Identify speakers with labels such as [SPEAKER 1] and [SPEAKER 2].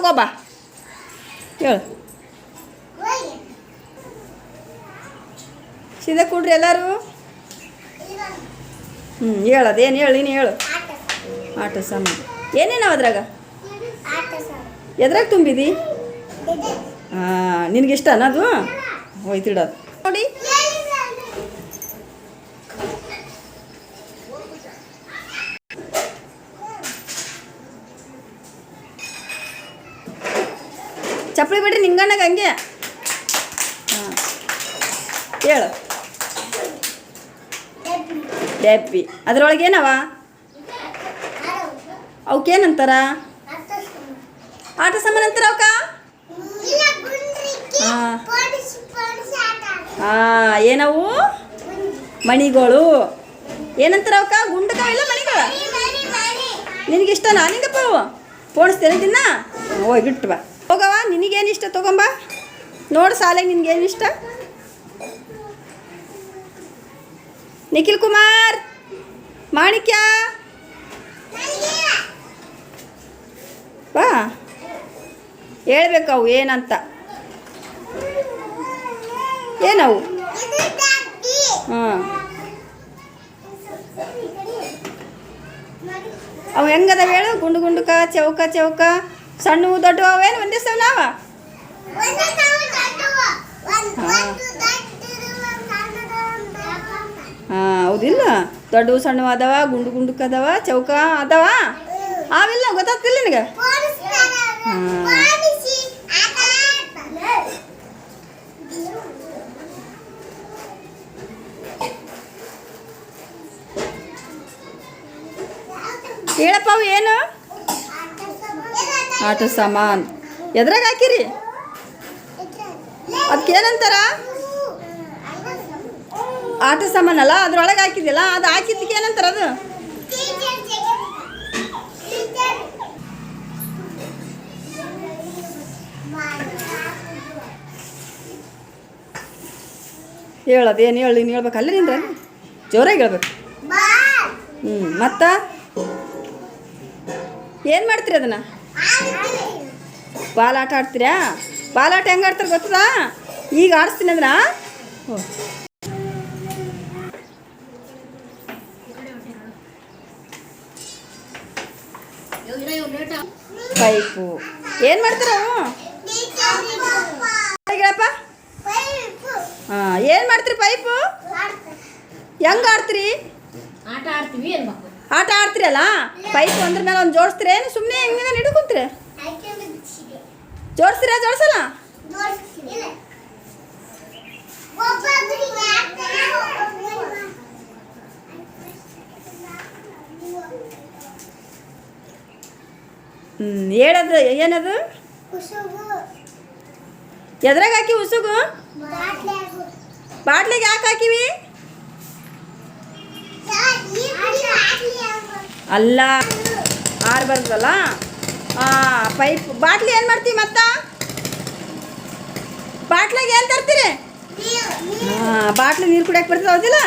[SPEAKER 1] ತಗೋಬಾ ಹೇಳು ಸೀದಾ ಕೊಡ್ರಿ ಎಲ್ಲರೂ? ಹ್ಞೂ ಹೇಳೋದೇನು ಹೇಳು ನೀನು ಹೇಳು. ಆಟ ಸಾಮಾನು. ಏನೇನವ ಅದ್ರಾಗ? ಎದ್ರಾಗ ತುಂಬಿದಿ? ಹಾಂ ನಿನಗೆ ಅದು? ಹೋಯ್ತಿಡೋದು ನೋಡಿ. ಚಪ್ಪಲಿ ಬಿಡ್ರಿ ನಿಂಗಣ್ಣಗೆ ಹಂಗೆ. ಹಾಂ. ಹೇಳು. ಡ್ಯಾಪಿ ಅದ್ರೊಳಗೆ ಏನವ? ಅವಕ್ಕೇನಂತಾರ? ಆಟ ಸಾಮಾನು ಅಂತಾರ ಅವಕ್ಕ? ಹಾಂ. ಏನವು? ಮಣಿಗಳು. ಏನಂತಾರ ಅವಕ್ಕ? ಗುಂಡಕ ಇಲ್ಲ ಮಣಿಗಳ? ನಿನಗಿಷ್ಟನಾ? ನಿಂಗಪ್ಪ ಅವು? ಪೋಣಿಸ್ತೇನೆ ದಿನ ಹೋಗಿಟ್ಟು ಬಾ. ಹೋಗವ ನಿನಗೇನು ಇಷ್ಟ ತಗೊಂಬ? ನೋಡು ಸಾಲೆಗೆ ನಿನಗೇನು ಇಷ್ಟ? ನಿಖಿಲ್ ಕುಮಾರ್, ಮಾಣಿಕ್ಯ? ಬಾ ಹೇಳ್ಬೇಕು ಅವು ಏನಂತ. ಏನವು? ಹಾಂ ಅವು ಹೆಂಗದ ಹೇಳು? ಗುಂಡು ಗುಂಡುಕ, ಚೌಕ ಚೌಕ. ಸಣ್ಣ ದೊಡ್ಡ ಅವೇನು ಒಂದೇ ಸಲ ನಾವ ಹಾಂ ಹೌದಿಲ್ಲ ದೊಡ್ಡವು ಸಣ್ಣವು ಅದಾವ ಗುಂಡು ಗುಂಡುಕ ಅದಾವ ಚೌಕ ಅದಾವ ಅವೆಲ್ಲ ಗೊತ್ತಾಗ್ತಿಲ್ಲ ನಿನಗೆ ಹೇಳಪ್ಪ ಅವು ಏನು ಆಟ ಸಾಮಾನ್. ಎದ್ರಾಗ ಹಾಕಿರಿ? ಅದಕ್ಕೆ ಏನಂತಾರ ಆಟ ಸಾಮಾನಲ್ಲ, ಅದ್ರೊಳಗೆ ಹಾಕಿದ್ಯಲ್ಲ, ಅದು ಹಾಕಿದ್ದಕ್ಕೆ ಏನಂತಾರ ಅದು? ಹೇಳೋದು ಏನು ಹೇಳಿ, ನೀನು ಹೇಳ್ಬೇಕು ಅಲ್ಲೇ ನಿಂದ್ರೆ ಜೋರಾಗಿ ಹೇಳ್ಬೇಕು. ಹ್ಞೂ ಮತ್ತು? ಏನು ಮಾಡ್ತೀರಿ ಅದನ್ನ? ಬಾಲ್ ಆಟ ಆಡ್ತೀರಾ? ಬಾಲ್ ಆಟ ಹೆಂಗೆ ಆಡ್ತಾರೆ ಗೊತ್ತದಾ? ಈಗ ಆಡಿಸ್ತೀನಿ ಅದನ್ನ. ಪೈಪು. ಏನು ಮಾಡ್ತಾರ ಹಾಂ, ಏನು ಮಾಡ್ತೀರಿ ಪೈಪು? ಹೆಂಗೆ ಆಡ್ತೀರಿ?
[SPEAKER 2] ಆಟ ಆಡ್ತೀವಿ
[SPEAKER 1] ಆಟ ಆಡ್ತಿರಲ್ಲ? ಪೈಪ್ ಒಂದ್ರ ಮೇಲೆ ಒಂದು ಜೋಡಿಸ್ತೀರ. ಏನು ಸುಮ್ಮನೆ ಹೆಂಗೆ ಹಿಡ್ಕೊಂತೀರಿ ಜೋಡಿಸ್ತೀರಾ, ಜೋಡಿಸಲ್ಲ? ಹ್ಞೂ ಹೇಳದು ಏನದು? ಎದ್ರಾಗ ಹಾಕಿ ಉಸುಗು? ಬಾಟ್ಲಿಗೆ ಯಾಕೆ ಹಾಕಿವಿ? ಅಲ್ಲ ಆರು ಬರ್ದಲ್ಲ ಹಾಂ ಪೈಪ್ ಬಾಟ್ಲಿ ಏನು ಮಾಡ್ತೀವಿ ಮತ್ತ? ಬಾಟ್ಲಾಗ ಏನು ತರ್ತೀರಿ? ಹಾಂ ಬಾಟ್ಲಿ ನೀರು ಕುಡಿಯಕ್ಕೆ ಬರ್ತದೆ ಹೌದಿಲ್ಲ